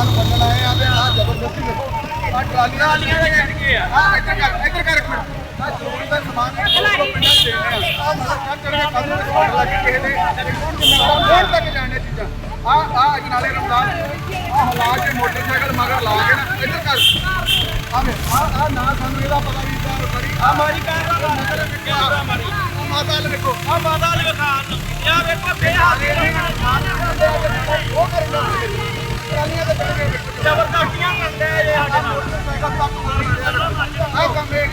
ਸਮਾਨ ਵੰਡਣ ਆਏ ਆ ਤੇ ਆ ਜ਼ਬਰਦਸਤੀ ਦੇਖੋ। ਆ ਟਰਾਲੀਆਂ ਟਰਾਲੀਆਂ ਦੇ ਕੱਢ ਕੇ ਆ ਆ ਇੱਧਰ ਕਰ ਇੱਧਰ ਕਰ ਇੱਕ ਮਿੰਟ। ਆ ਜ਼ਰੂਰੀ ਦਾ ਸਮਾਨ ਹੈ ਉਹ ਪਿੰਡਾਂ ਚ ਦੇਣੇ ਆ। ਆ ਮਤਲਬ ਚੜ ਕੇ ਕਦੋਂ ਸਮਾਨ ਲਾ ਕੇ ਕਿਸੇ ਦੇ ਕੌਣ ਜ਼ਿੰਮੇਵਾਰ ਕੌਣ ਤੱਕ ਜਾਣੇ ਚੀਜ਼ਾਂ। ਆ ਆ ਨਾਲੇ ਰਮਦਾਨ ਆ ਹਲਾ ਕੇ ਮੋਟਰਸਾਈਕਲ ਮਗਰ ਲਾ ਕੇ ਨਾ, ਇੱਧਰ ਕਰ ਆ ਵੇ ਆ ਆ ਨਾ ਸਾਨੂੰ ਇਹਦਾ ਪਤਾ ਵੀ ਇਦਾਂ ਕਰੀ ਆ ਮਾਰੀ ਕਰ ਦਾ ਨਜ਼ਰ ਕੈਮਰਾ ਮਾਰੀ ਆ ਮਾਤਾ ਵਾਲੇ ਦੇਖੋ ਆ ਮਾਤਾ ਵਾਲੇ ਖਾਨ ਨੂੰ ਯਾ ਵੇਖੋ ਫੇ ਆ ਦੇ ਉਹ ਕਰੇਗਾ ਜ਼ਬਰਦਸਤੀਆਂ ਕਰਦੇ ਸਾਡੇ ਨਾਲ। ਆ ਕੰਮ ਦੇ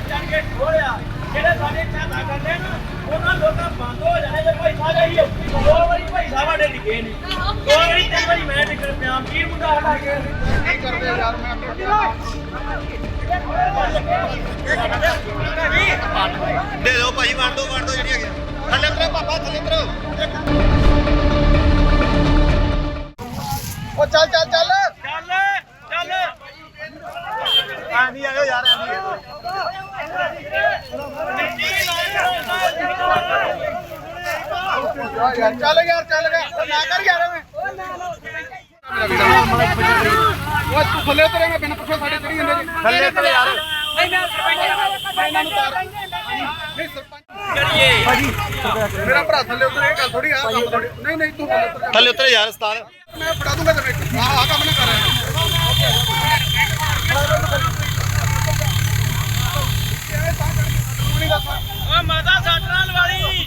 ਚੜ ਕੇ ਢੋਲਿਆ ਜਿਹੜੇ ਸਾਡੇ ਚਾਹਤਾ ਕਰਦੇ ਨਾ ਉਹਨਾਂ ਲੋਕਾਂ ਬੰਦ ਹੋ ਜਾਣੇ ਜੇ ਭਾਈ ਸਾਹਿਬ ਹੀ ਦੋ ਵਾਰੀ ਭਾਈ ਸਾਹਿਬ ਸਾਡੇ ਡਿੱਗੇ ਨੇ। ਦੋ ਵਾਰੀ ਤਿੰਨ ਵਾਰੀ ਮੈਂ ਡਿੱਗ ਪਿਆ। ਵੀਰ ਮੁੰਡਾ ਹਟਾ ਕੇ ਕੀ ਕਰਦੇ ਯਾਰ ਮੈਂ ਦੇ ਦਿਓ ਭਾਈ ਵੰਡ ਦੋ ਵੰਡ ਦੋ ਜਿਹੜੀਆਂ ਹੈਗੀਆਂ। ਥੱਲੇ ਉਤਰੋ ਪਾਪਾ ਥੱਲੇ ਉਤਰੋ। ਉਹ ਚੱਲ ਚੱਲ ਚੱਲ। ਚੱਲ ਚੱਲ ਆਂਦੀ ਆਇਓ ਯਾਰ ਆਂਦੀ ਯਾਰ ਚੱਲ ਯਾਰ ਚੱਲ ਗਿਆ ਨਾ ਕਰ ਯਾਰ ਐਵੇਂ। ਉਹ ਤੂੰ ਥੱਲੇ ਉਤਰੇਗਾ ਬਿਨ ਪੁੱਛੇ ਸਾਡੇ ਚੜੀ ਜਾਂਦੇ ਜੀ। ਥੱਲੇ ਉਤਰ ਯਾਰ। ਇਹਨਾਂ ਨੂੰ ਤਾਰ ਨਹੀਂ ਸਰਪੰਚ ਕਰੀਏ। ਮੇਰਾ ਭਰਾ ਥੱਲੇ ਉਤਰੇ ਇਹ ਗੱਲ ਥੋੜੀ ਆ ਕੰਮ ਥੋੜੀ ਨਹੀਂ ਨਹੀਂ ਤੂੰ ਥੱਲੇ ਉਤਰ ਜਾ। ਥੱਲੇ ਉਤਰ ਯਾਰ ਉਸਤਾਦ। ਮੈਂ ਫੜਾ ਦੂੰਗਾ ਤੈਨੂੰ ਆ ਆ ਕੰਮ ਨਾ ਕਰ। ਰਿਹਾ ਓ ਮਾਤਾ ਸੱਟ ਨਾਲ ਵਾਲੀ।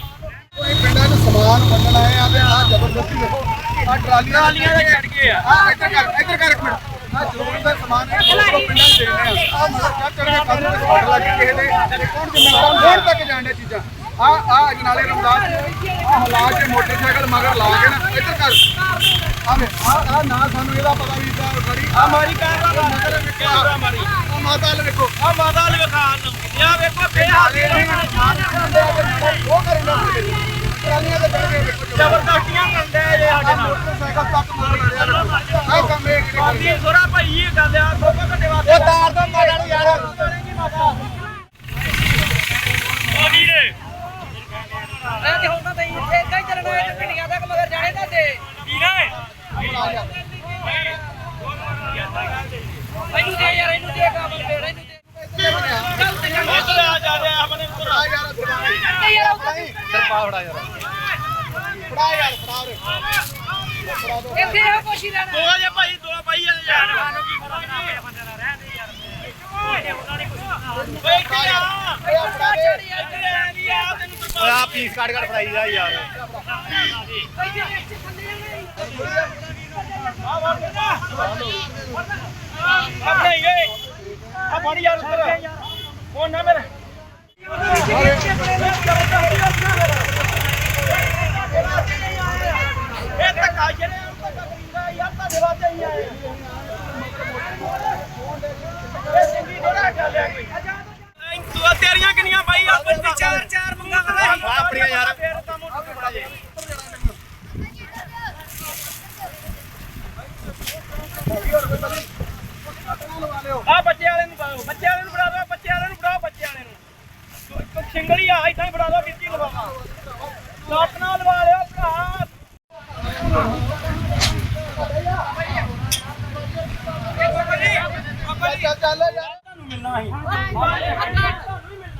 ਕੋਈ ਪਿੰਡਾਂ 'ਚ ਸਮਾਨ ਵੰਡਣ ਆਏ ਆ ਤੇ ਆ ਜ਼ਬਰਦਸਤੀ ਦੇਖੋ। ਆ ਟਰਾਲੀਆਂ ਟਰਾਲੀਆਂ ਦੇ ਕੱਢ ਕੇ ਆ। ਆ ਇੱਧਰ ਕਰ ਇੱਧਰ ਕਰ ਇੱਕ ਮਿੰਟ। ਆ ਜ਼ਰੂਰੀ ਦਾ ਸਮਾਨ ਹੈ ਉਹ ਪਿੰਡਾਂ 'ਚ ਦੇਣੇ ਆ। ਆ ਮਤਲਬ ਚੜ ਕੇ ਕਦੋਂ ਸਮਾਨ ਲਾ ਕੇ ਕਿਸੇ ਦੇ ਕੌਣ ਜ਼ਿੰਮੇਵਾਰ? ਕੌਣ ਤੱਕ ਜਾਣੇ ਚੀਜ਼ਾਂ। ਆ ਆ ਨਾਲੇ ਰਮਦਾਨ ਆ ਹਲਾ ਕੇ ਮੋਟਰਸਾਈਕਲ ਮਗਰ ਲਾ ਕੇ ਨਾ ਇੱਧਰ ਕਰ। ਆ ਵੇ ਆ ਆ ਨਾ ਸਾਨੂੰ ਇਹਦਾ ਪਤਾ ਵੀ ਇਦਾਂ ਕਰੀ ਆ ਮਾਰੀ ਕਰ ਦਾ ਨਜ਼ਰ ਕੈਮਰਾ ਮਾਰੀ ਆ ਮਾਤਾ ਵਾਲੇ ਦੇਖੋ ਆ ਮਾਤਾ ਵਾਲੇ ਖਾਨ ਨੂੰ ਯਾ ਵੇਖੋ ਫੇ ਆ ਦੇ ਉਹ ਕਰੇਗਾ ਟਰਾਲੀਆਂ ਦੇ ਕਰਕੇ ਵੇਖੋ ਜ਼ਬਰਦਸਤੀਆਂ ਕਰਦੇ ਆ ਜੇ ਸਾਡੇ ਨਾਲ ਮੋਟਰਸਾਈਕਲ ਤੱਕ ਮਾਰ ਆ ਕੰਮ ਇਹ ਬਾਕੀ ਥੋੜਾ ਭਾਈ ਇਹ ਗੱਲ ਆ ਦੋ ਕੁ ਘੰਟੇ ਵਾਸਤੇ ਉਹ ਤਾਰ ਦੋ ਮਾੜਾ ਨੂੰ ਯਾਰ ਉਹ ਵੀਰੇ ਇਹ ਤੇ ਹੁਣ ਤਾਂ ਤੁਸੀਂ ਇੱਥੇ ਏਦਾਂ ਹੀ ਚੱਲਣਾ ਹੈ ਤੇ ਪਿੰਡੀਆਂ ਤੱਕ ਮਗਰ ਜਾਣੇ ਤੁਹਾਡੇ ਵੀਰੇ ਇਹਨੂੰ ਦੇ ਯਾਰ ਇਹਨੂੰ ਦੇ ਕੰਮ ਫੇਰ ਇਹਨੂੰ ਦੇ ਚੱਲ ਆ ਜਾ ਰਿਹਾ ਆਪਣੇ ਉੱਧਰ ਆ। ਤੇ ਯਾਰ ਉੱਧਰ ਸਰਪਾ ਫੜਾ ਯਾਰ ਇੱਥੇ ਇਹੋ ਕੁਛ ਰਹਿਣਾ ਦੋ ਜੇ ਭਾਈ ਦੋ ਭਾਈ ਯਾਰ ਸਾਨੂੰ ਕੀ ਪਤਾ ਨਾ ਬੰਦੇ ਨਾਲ ਰਹਿੰਦੇ ਯਾਰ ਓਏ ਇੱਥੇ ਆ ਚੜੀ ਯਾਰ ਇੱਥੇ ਆ ਨਹੀਂ ਆ ਤੈਨੂੰ ਕੋਈ ਆ ਪੀਸ ਕੱਢ ਕੱਢ ਫੜਾਈ ਜਾ ਯਾਰ ਆਪਣੇ ਇਹ ਆ ਫੜ ਯਾਰ ਉੱਧਰ ਫੋਨ ਨਾ ਮੇਰੇ ਇਹ ਧੱਕਾ ਜਿਹੜੇ ਧੱਕਾ ਕਰੀਦਾ ਯਾਰ ਤੁਹਾਡੇ ਵਾਸਤੇ ਹੀ ਆਏ ਇਹ ਚੰਗੀ ਥੋੜਾ ਗੱਲ ਹੈ ਕੋਈ ਤੂੰ ਤੇਰੀਆਂ ਕਿੰਨੀਆਂ ਬਾਈ ਆਪਸ ਵਿੱਚ ਚਾਰ ਚਾਰ ਮੰਗਾ ਆ ਆਪਣੀਆਂ ਯਾਰ ਫੇਰ ਤਾਂ ਮੋਟਰ ਫੜਾ ਜੇ ਆ ਬੱਚੇ ਵਾਲੇ ਨੂੰ ਪਾਓ ਬੱਚੇ ਵਾਲੇ ਨੂੰ ਫੜਾ ਦਿਓ ਬੱਚੇ ਵਾਲੇ ਨੂੰ ਫੜਾਓ ਬੱਚੇ ਵਾਲੇ ਨੂੰ ਤੂੰ ਸਿੰਗਲੀ ਆ ਇਦਾਂ ਹੀ ਫੜਾ ਦਿਓ ਵਿੱਚੀ ਲਵਾਵਾ ਲੱਟ ਨਾਲ ਲਵਾ ਲਿਓ ਭਰਾ। ਚੱਲ ਚੱਲ ਯਾਰ ਤੁਹਾਨੂੰ ਮਿਲਣਾ ਸੀ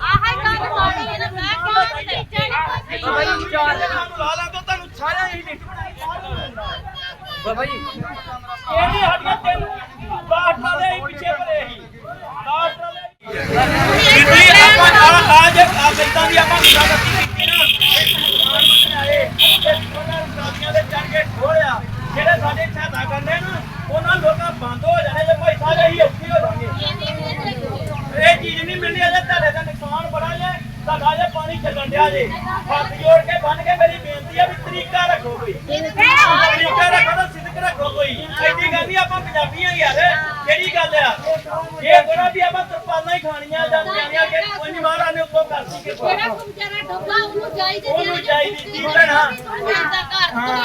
ਆਹ ਗੱਲ ਮਾੜੀ ਹੈ ਨਾ ਮੈਂ ਕਿਹਾ ਨਹੀਂ ਜਾਣੀ ਤੁਹਾਨੂੰ ਲਾ ਲਾਂ ਤਾਂ ਤੁਹਾਨੂੰ ਸਾਰਿਆਂ ਹੀ। ਲਿਖਤ ਬਾਬਾ ਜੀ ਇਹ ਵੀ ਸਾਡੀਆਂ ਤਿੰਨ ਲਾਸਟ ਵਾਲੇ ਹੀ ਪਿੱਛੇ ਪਰੇ ਸੀ ਲਾਸਟ ਵਾਲੇ ਜਿੱਦੀ ਆਪਾਂ ਨਾਲ ਆਪ ਇਦਾਂ ਦੀ ਆਪਾਂ ਗੱਲ ਕੀਤੀ ਨਾ। ਆਏ ਟਰਾਲੀਆਂ ਦੇ ਚੜ ਕੇ ਢੋਲਿਆ ਜਿਹੜੇ ਸਾਡੇ ਚਾਹਤਾ ਕਰਦੇ ਨਾ ਉਹਨਾਂ ਲੋਕਾਂ ਬੰਦ ਹੋ ਜਾਣੇ ਜੇ ਭਾਈ ਸਾਹਿਬ ਹੀ ਔਖੇ ਹੋ ਜਾਣਗੇ ਇਹ ਚੀਜ਼ ਨਹੀਂ ਮਿਲਣੀ ਅਜੇ ਤੁਹਾਡੇ ਦਾ ਨੁਕਸਾਨ ਬੜਾ ਜੇ ਤੁਹਾਡਾ ਜੇ ਪਾਣੀ ਚੱਲਣ ਡਿਆ ਜੇ। ਹੱਥ ਜੋੜ ਕੇ ਬੰਨ ਕੇ ਮੇਰੀ ਬੇਨਤੀ ਆ ਵੀ ਤਰੀਕਾ ਰੱਖੋ ਕੋਈ। ਤਰੀਕਾ ਰੱਖੋ ਤਾਂ ਸਿੱਧਕ ਰੱਖੋ ਕੋਈ। ਐਡੀ ਗੱਲ ਨਹੀਂ ਆਪਾਂ ਪੰਜਾਬੀ ਆ ਯਾਰ ਕਿਹੜੀ ਗੱਲ ਆ? ਇਹ ਥੋੜਾ ਵੀ ਆਪਾਂ ਤਰਪਾਲਾਂ ਹੀ ਖਾਣੀਆਂ ਜਾਂ ਜਾਣੀਆਂ ਕਿ ਕੋਈ ਮਹਾਰਾਜ ਨੇ ਉੱਤੋਂ ਕਰਤੀ ਕਿ ਜਿਹੜਾ ਵਿਚਾਰਾ ਡੱਬਾ ਉਹਨੂੰ ਚਾਹੀਦੀ ਉਹਨੂੰ ਚਾਹੀਦੀ ਘਰ ਹਾਂ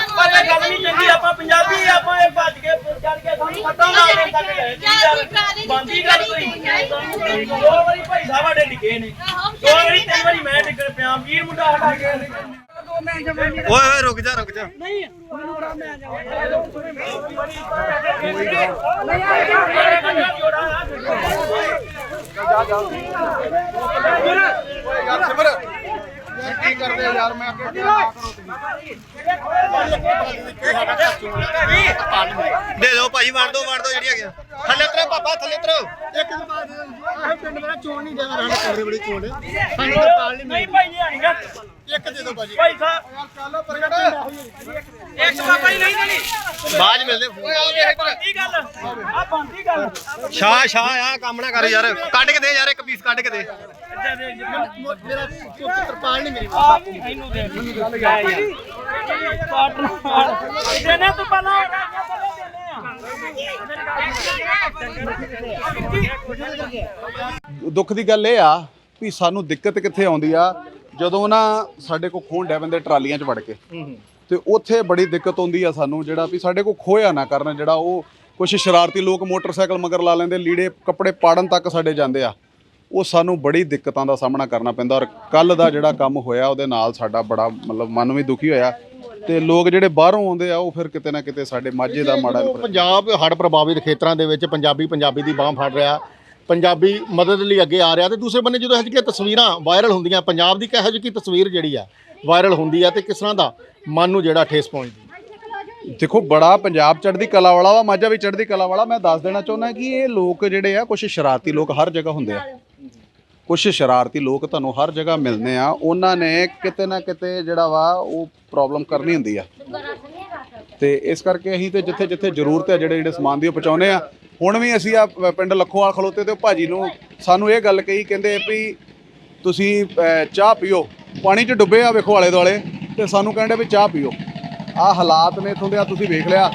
ਪਰ ਇਹ ਗੱਲ ਨਹੀਂ ਚੰਗੀ ਆਪਾਂ ਪੰਜਾਬੀ ਆਪਾਂ ਇਹ ਭੱਜ ਕੇ ਚੜ ਕੇ ਸਾਨੂੰ ਪਤਾ ਨਾ ਹੋਵੇ ਤੱਕ ਜੀ ਬੰਦੀ ਗੱਲ ਕੋਈ ਦੋ ਵਾਰੀ ਭਾਈ ਸਾਹਿਬ ਸਾਡੇ ਡਿੱਗੇ ਨੇ। ਦੋ ਵਾਰੀ ਤਿੰਨ ਵਾਰੀ ਮੈਂ ਡਿੱਗ ਪਿਆ ਵੀਰ ਮੁੰਡਾ ਹਟਾ ਕੇ ਮੈਂ ਜਵਾਨੀ ਓਏ ਓਏ, ਰੁਕ ਜਾ ਰੁਕ ਜਾ। ਨਹੀਂ ਮੈਨੂੰ ਬੜਾ ਮੈਂ ਓਏ ਸਿਮਰ ਕੀ ਕਰਦੇ ਯਾਰ ਮੈਂ ਅੱਗੇ ਦੇ ਦਿਓ ਭਾਜੀ ਵੰਡ ਦੋ ਵੰਡ ਦੋ ਜਿਹੜੀਆਂ ਗਿਆ ਥੱਲੇ ਉਤਰੋ ਪਾਪਾ, ਥੱਲੇ ਉਤਰੋ। ਇੱਕ ਦਿਨ ਬਾਅਦ ਆਹ ਪਿੰਡ ਮੇਰਾ ਚੋਣ ਨਹੀਂ ਦੇਣਾ, ਰਹਿਣਾ ਕਮਰੇ ਬੜੀ ਚੋਣ। ਸਾਨੂੰ ਤਾਂ ਪਾਲ ਨਹੀਂ ਨਹੀਂ ਭਾਈ ਨਹੀਂ ਆਣੀਗਾ ਇੱਕ ਦੇ ਦਿਓ ਭਾਜੀ। ਭਾਈ ਸਾਹਿਬ। ਯਾਰ ਚੱਲ ਪ੍ਰਗਟ। ਇੱਕ ਬਾਬਾ ਜੀ ਨਹੀਂ ਦੇਣੀ। ਬਾਅਦ 'ਚ ਮਿਲਦੇ ਓਏ ਆ ਵੇ ਇੱਧਰ ਕੀ ਗੱਲ। ਆ ਬੰਦੀ ਗੱਲ। ਸ਼ਾਹ ਸ਼ਾਹ ਆ ਕੰਮ ਨਾ ਕਰ ਯਾਰ। ਕੱਢ ਕੇ ਦੇ ਯਾਰ ਇੱਕ ਪੀਸ ਕੱਢ ਕੇ ਦੇ। ਮੇਰਾ ਪੁੱਤ ਤਰਪਾਲ ਨਹੀਂ ਮੇਰੀ। ਆ ਇਹਨੂੰ ਦੇ ਮੈਨੂੰ ਗੱਲ ਯਾਰ ਪਾਟਨਰ ਦੇਨੇ ਤੂੰ ਪਹਿਲਾਂ। ਦੁੱਖ ਦੀ ਗੱਲ ਇਹ ਆ ਵੀ ਸਾਨੂੰ ਦਿੱਕਤ ਕਿੱਥੇ ਆਉਂਦੀ ਆ? ਜਦੋਂ ਨਾ ਸਾਡੇ ਕੋਲ ਖੋਣ ਡੈ ਪੈਂਦੇ ਟਰਾਲੀਆਂ 'ਚ ਵੜ ਕੇ ਤੇ ਉੱਥੇ ਬੜੀ ਦਿੱਕਤ ਆਉਂਦੀ ਆ ਸਾਨੂੰ ਜਿਹੜਾ ਵੀ ਸਾਡੇ ਕੋਲ ਖੋਇਆ ਨਾ ਕਰਨ ਜਿਹੜਾ ਉਹ ਕੁਝ ਸ਼ਰਾਰਤੀ ਲੋਕ ਮੋਟਰਸਾਈਕਲ ਮਗਰ ਲਾ ਲੈਂਦੇ ਲੀੜੇ ਕੱਪੜੇ ਪਾੜਨ ਤੱਕ ਸਾਡੇ ਜਾਂਦੇ ਆ ਉਹ ਸਾਨੂੰ ਬੜੀ ਦਿੱਕਤਾਂ ਦਾ ਸਾਹਮਣਾ ਕਰਨਾ ਪੈਂਦਾ ਔਰ ਕੱਲ ਦਾ ਜਿਹੜਾ ਕੰਮ ਹੋਇਆ ਉਹਦੇ ਨਾਲ ਸਾਡਾ ਬੜਾ ਮਤਲਬ ਮਨ ਵੀ ਦੁਖੀ ਹੋਇਆ ਤੇ ਲੋਕ ਜਿਹੜੇ ਬਾਹਰੋਂ ਆਉਂਦੇ ਆ ਉਹ ਫਿਰ ਕਿਤੇ ਨਾ ਕਿਤੇ ਸਾਡੇ ਮਾਝੇ ਦਾ ਮਾੜਾ ਪੰਜਾਬ ਹੜ੍ਹ ਪ੍ਰਭਾਵਿਤ ਖੇਤਰਾਂ ਦੇ ਵਿੱਚ ਪੰਜਾਬੀ ਪੰਜਾਬੀ ਦੀ ਬਾਹ ਫੜ ਰਿਹਾ ਪੰਜਾਬੀ ਮਦਦ ਲਈ ਅੱਗੇ ਆ ਰਿਹਾ ਤੇ ਦੂਸਰੇ ਬੰਨੇ ਜਦੋਂ ਇਹੋ ਜਿਹੀਆਂ ਤਸਵੀਰਾਂ ਵਾਇਰਲ ਹੁੰਦੀਆਂ, ਪੰਜਾਬ ਦੀ ਕਿਹੋ ਜਿਹੀ ਤਸਵੀਰ ਜਿਹੜੀ ਆ, ਵਾਇਰਲ ਹੁੰਦੀ ਆ ਤੇ ਕਿਸ ਤਰ੍ਹਾਂ ਦਾ ਮਨ ਨੂੰ ਜਿਹੜਾ ਠੇਸ ਪਹੁੰਚਦੀ? ਦੇਖੋ, ਬੜਾ ਪੰਜਾਬ ਚੜ੍ਹਦੀ ਕਲਾ ਵਾਲਾ ਵਾ, ਮਾਝਾ ਵੀ ਚੜ੍ਹਦੀ ਕਲਾ ਵਾਲਾ, ਮੈਂ ਦੱਸ ਦੇਣਾ ਚਾਹੁੰਦਾ ਕਿ ਇਹ ਲੋਕ ਜਿਹੜੇ ਆ ਕੁਝ ਸ਼ਰਾਰਤੀ ਲੋਕ ਹਰ ਜਗ੍ਹਾ ਹੁੰਦੇ ਆ। ਕੁਝ ਸ਼ਰਾਰਤੀ ਲੋਕ ਤੁਹਾਨੂੰ ਹਰ ਜਗ੍ਹਾ ਮਿਲਨੇ ਆ, ਉਹਨਾਂ ਨੇ ਕਿਤੇ ਨਾ ਕਿਤੇ ਜਿਹੜਾ ਵਾ, ਉਹ ਪ੍ਰੋਬਲਮ ਕਰਨੀ ਹੁੰਦੀ ਆ। ਤੇ ਇਸ ਕਰਕੇ ਅਸੀਂ ਤੇ ਜਿੱਥੇ ਜਿੱਥੇ ਜ਼ਰੂਰਤ ਹੈ ਜਿਹੜੇ ਜਿਹੜੇ ਸਮਾਨ ਦੀ ਉਹ ਪਹੁੰਚਾਉਂਦੇ ਆ ਹੁਣ ਵੀ ਅਸੀਂ ਆ ਪਿੰਡ ਲੱਖੋਵਾਲ ਖਲੋਤੇ ਤੇ ਉਹ ਭਾਜੀ ਨੂੰ ਸਾਨੂੰ ਇਹ ਗੱਲ ਕਹੀ, ਕਹਿੰਦੇ ਵੀ ਤੁਸੀਂ ਚਾਹ ਪੀਓ, ਪਾਣੀ 'ਚ ਡੁੱਬੇ ਆ ਵੇਖੋ ਆਲੇ ਦੁਆਲੇ ਤੇ ਸਾਨੂੰ ਕਹਿੰਦੇ ਵੀ ਚਾਹ ਪੀਓ। ਆ ਹਾਲਾਤ ਨੇ ਇਥੋਂ ਦੇ ਆ ਤੁਸੀਂ ਵੇਖ ਲਿਆ।